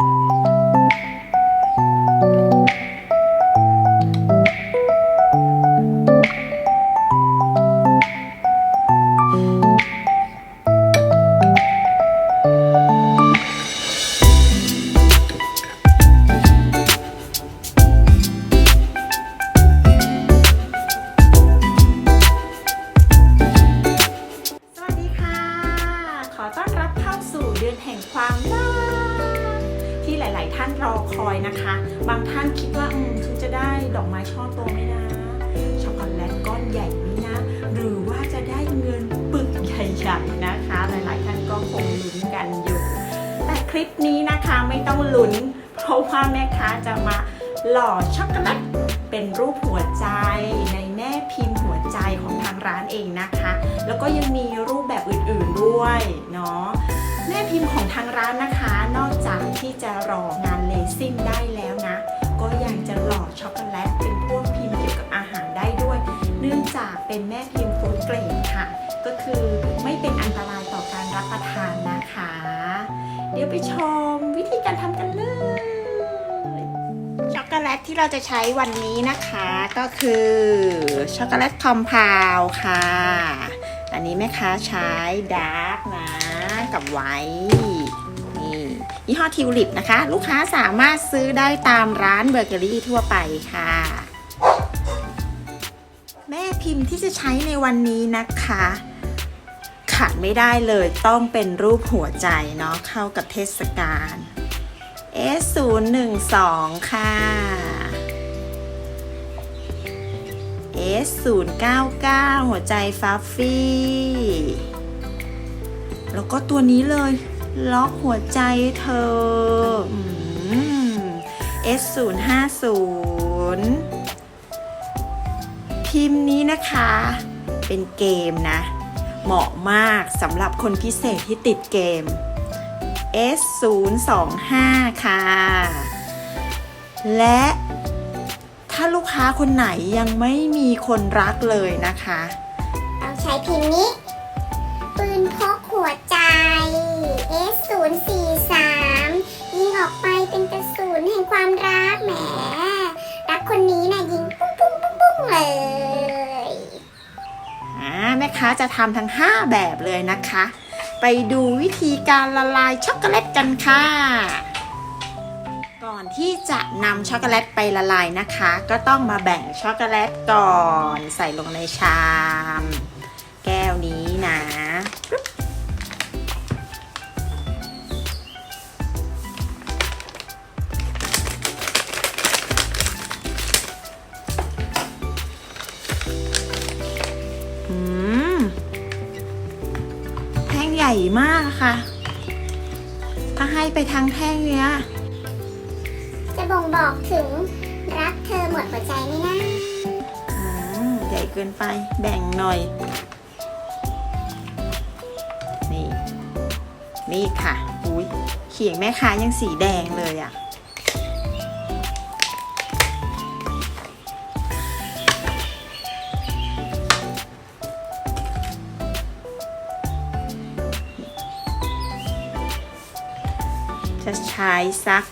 สาย ๆ ท่านรอคอยนะคะ บางท่านคิดว่าอืมฉันจะได้ดอกไม้ช่อโตไหมนะช็อกโกแลตก้อนใหญ่ไหมนะ หรือว่าจะได้เงินปึกใหญ่ๆนะคะ หลาย ๆ ท่านก็คงลุ้นกันอยู่ แต่คลิปนี้นะคะไม่ต้องลุ้น เพราะว่าแม่ค้าจะมาหล่อช็อกโกแลตเป็นรูปหัวใจในแม่พิมพ์ ร้านเองนะคะ แล้วก็ยังมีรูปแบบอื่นๆด้วยเนาะแม่พิมพ์ของทางร้านนะคะ นอกจากที่จะหล่องานเลซิ่งได้แล้วนะ ก็ยังจะหล่อช็อกโกแลตเป็นพวกพิมพ์เกี่ยวกับอาหารได้ด้วย เนื่องจากเป็นแม่พิมพ์ฟู้ดเกรดค่ะ ก็คือไม่เป็นอันตรายต่อการรับประทานนะคะ เดี๋ยวไปชมวิธีการทำกันเลย ตที่เราจะใช้วันนี้นะคะก็คือช็อกโกแลตคอมพาวค่ะ อันนี้แม่ค้าใช้ดาร์กนะกับไวท์นี่ยี่ห้อทิวลิปนะคะ ลูกค้าสามารถซื้อได้ตามร้านเบเกอรี่ทั่วไปค่ะ แม่พิมพ์ที่จะใช้ในวันนี้นะคะขาดไม่ได้เลยต้องเป็นรูปหัวใจเนาะเข้ากับเทศกาล S012 ค่ะ S099 หัวใจฟัฟฟี่ แล้วก็ตัวนี้เลย ล็อกหัวใจเธออืม S050 พิมพ์นี้นะคะ เป็นเกมนะ เหมาะมากสำหรับคนพิเศษที่ติดเกม S025 ค่ะ และถ้าลูกค้าคนไหนยังไม่มีคนรักเลยนะคะเราใช้พิมพ์นี้ ปืนพกหัวใจ S043 ยิงออกไปเป็นกระสุนแห่งความรักแหม รักคนนี้นะยิงปุ้งปุ้งปุ้งปุ้งเลยอ่าแม่ค้าจะทำทั้ง 5 แบบเลยนะคะ ไปดูวิธีการละลายช็อกโกแลตกันค่ะ ก่อนที่จะนำช็อกโกแลตไปละลายนะคะ ก็ต้องมาแบ่งช็อกโกแลตก่อนใส่ลงในชาม มากค่ะ ถ้าให้ไปทางแท่งเนี้ย จะบ่งบอกถึงรักเธอหมดหัวใจไหมนะอืมใหญ่เกินไปแบ่งหน่อย นี่ นี่ค่ะ อุ้ยเขียงแม่ค้ายังสีแดงเลยอะ่ะ ช้สัก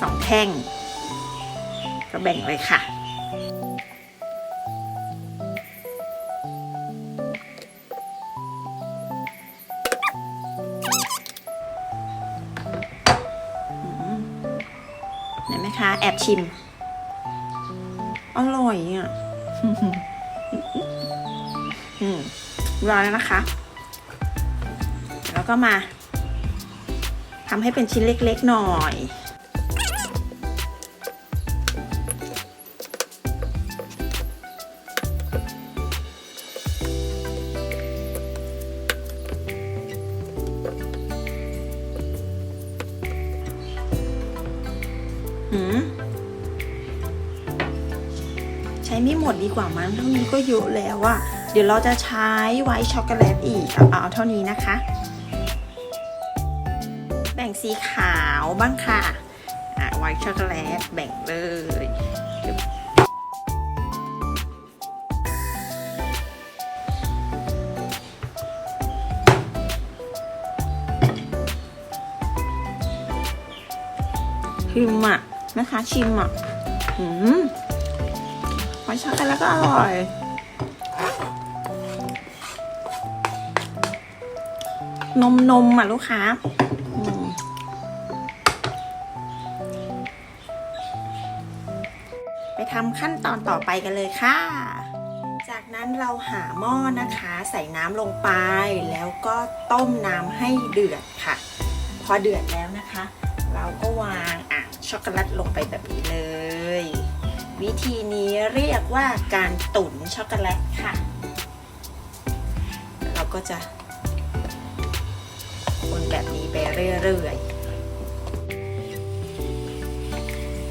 สองแท่ง ก็แบ่งเลยค่ะเห็นไหมคะ แอบชิม อร่อยอะอืมรอแล้วนะคะ แล้วก็มา ทำให้เป็นชิ้นเล็กๆหน่อยใช้ไม่หมดดีกว่ามั้งเท่านี้ก็เยอะแล้วอะเดี๋ยวเราจะใช้ไวท์ช็อกโกแลตอีกเอาเอเท่านี้นะคะ สีขาวบ้างค่ะ อะไวท์ช็อกโกแลตแบ่งเลยชิมอะนะคะชิมอะอืมไวท์ช็อกโกแลตก็อร่อยนมนมอะลูกค้าำขั้นตอนต่อไปกันเลยค่ะ จากนั้นเราหาหม้อนะคะ ใส่น้ำลงไปแล้วก็ต้มน้ำให้เดือดค่ะ พอเดือดแล้วนะคะ เราก็วางอ่างช็อกโกแลตลงไปแบบนี้เลย วิธีนี้เรียกว่าการตุ๋นช็อกโกแลตค่ะ เราก็จะคนแบบนี้ไปเรื่อยๆ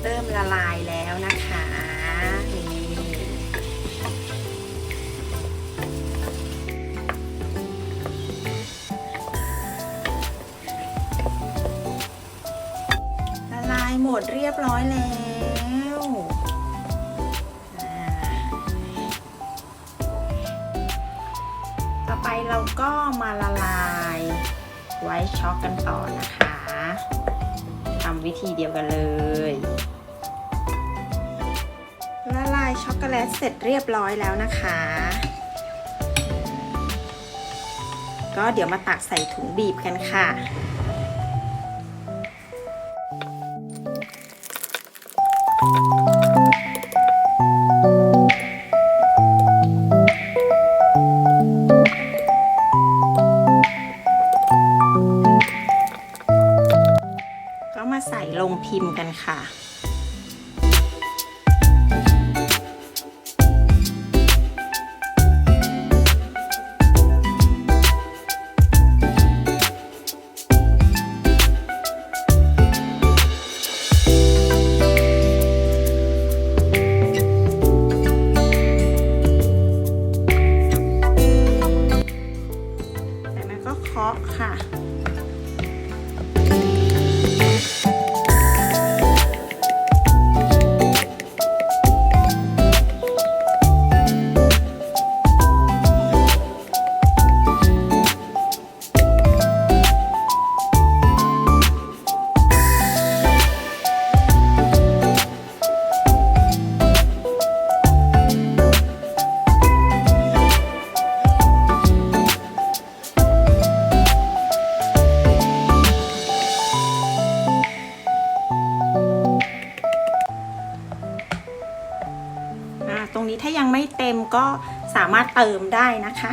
เริ่มละลายแล้วนะคะ ละลายหมดเรียบร้อยแล้วต่อไปเราก็มาละลายไว้ช็อกกันต่อนะคะทำวิธีเดียวกันเลย ช็อกโกแลตเสร็จเรียบร้อยแล้วนะคะ ก็เดี๋ยวมาตักใส่ถุงบีบกันค่ะก็มาใส่ลงพิมพ์กันค่ะ เามารถเติมได้นะคะ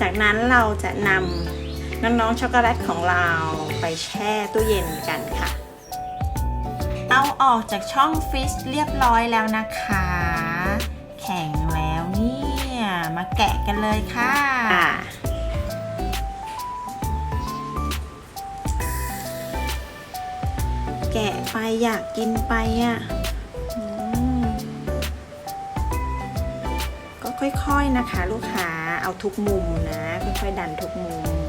จากนั้นเราจะนำน้องๆช็อกโกแลตของเราไปแช่ตู้เย็นกันค่ะ เอาออกจากช่องฟรีซเรียบร้อยแล้วนะคะ แข็งแล้วเนี่ยมาแกะกันเลยค่ะแกะไปอยากกินไปอะอืมก็ค่อยๆนะคะลูกค้า เอาทุกมุมนะค่อยๆดันทุกมุม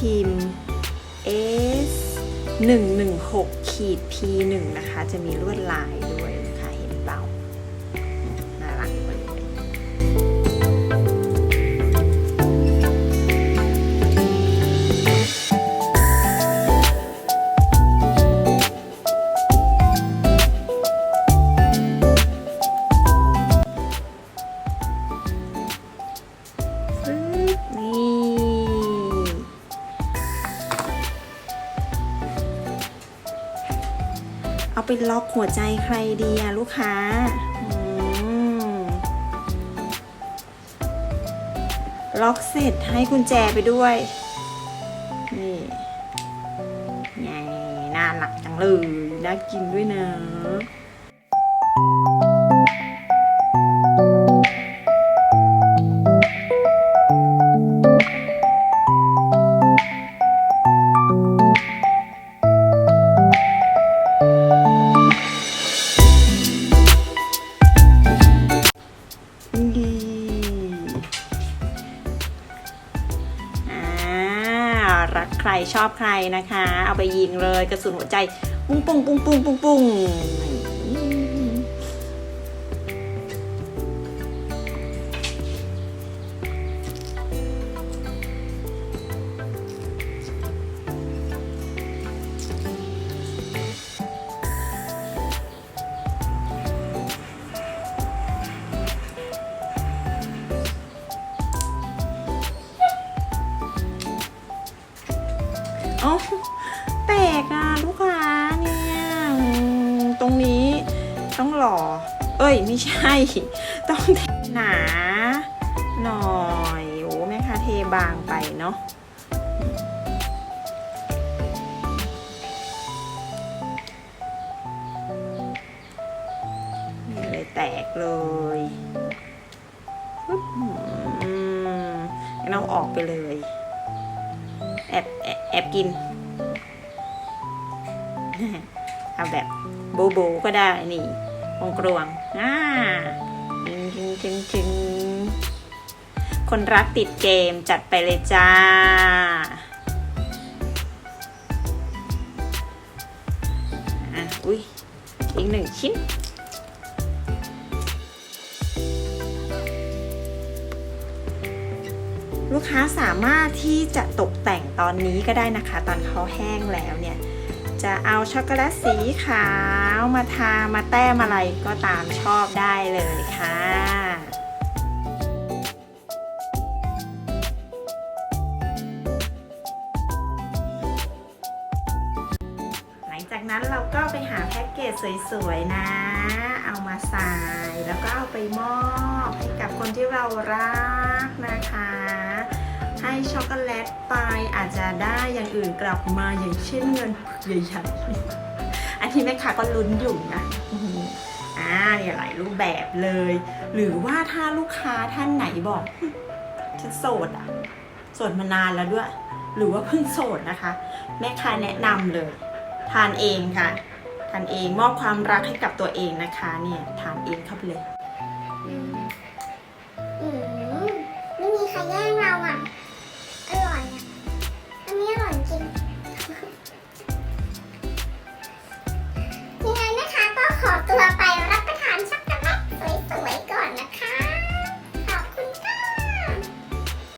แม่พิมพ์ S 116ขีด P 1นะคะ จะมีลวดลายด้วยาไปล็อกหัวใจใครดีอะลูกค้าล็อกเสร็จให้กุญแจไปด้วย นี่ไงน่ารักจังเลย น่ากินด้วยนะ ใครนะคะ เอาไปยิงเลยกระสุนหัวใจ ปุ้งปุ้งปุ้งปุ้งปุ้งปุ้ง รงนี้ต้องหล่อ เอ้ยไม่ใช่ ต้องเทหนาหน่อยโอ้แม่ค้าเทบางไปเนาะนี่เลยแตกเลยอืมงั้นเอาออกไปเลย แอบแอบแอบกิน เอาแบบ บโบก็ได้นี่องกรวงอ่าจึงจึงจึงจึงคนรักติดเกมจัดไปเลยจ้า อะ อุ้ยอีกหนึ่งชิ้นลูกค้าสามารถที่จะตกแต่งตอนนี้ก็ได้นะคะ ตอนเขาแห้งแล้วเนี่ย จะเอาช็อกโกแลตสีขาวมาทามาแต้มอะไรก็ตามชอบได้เลยค่ะ หลังจากนั้นเราก็ไปหาแพ็กเกจสวยๆนะ เอามาใส่แล้วก็เอาไปมอบให้กับคนที่เรารักนะคะ ให้ช็อกโกแลตไปอาจจะได้อย่างอื่นกลับมาอย่างเช่นเงินใหญ่ๆอันนี้แม่ค้าก็ลุ้นอยู่นะอ่าเนี่ยหลายรูปแบบเลย หรือว่าถ้าลูกค้าท่านไหนบอกฉันโสดอะโสดมานานแล้วด้วย หรือว่าเพิ่งโสดนะคะ แม่ค้าแนะนำเลย ทานเองค่ะทานเองมอบความรักให้กับตัวเองนะคะเนี่ยทานเองเข้าไปเลย อืมไม่มีใครแย่ง ยัง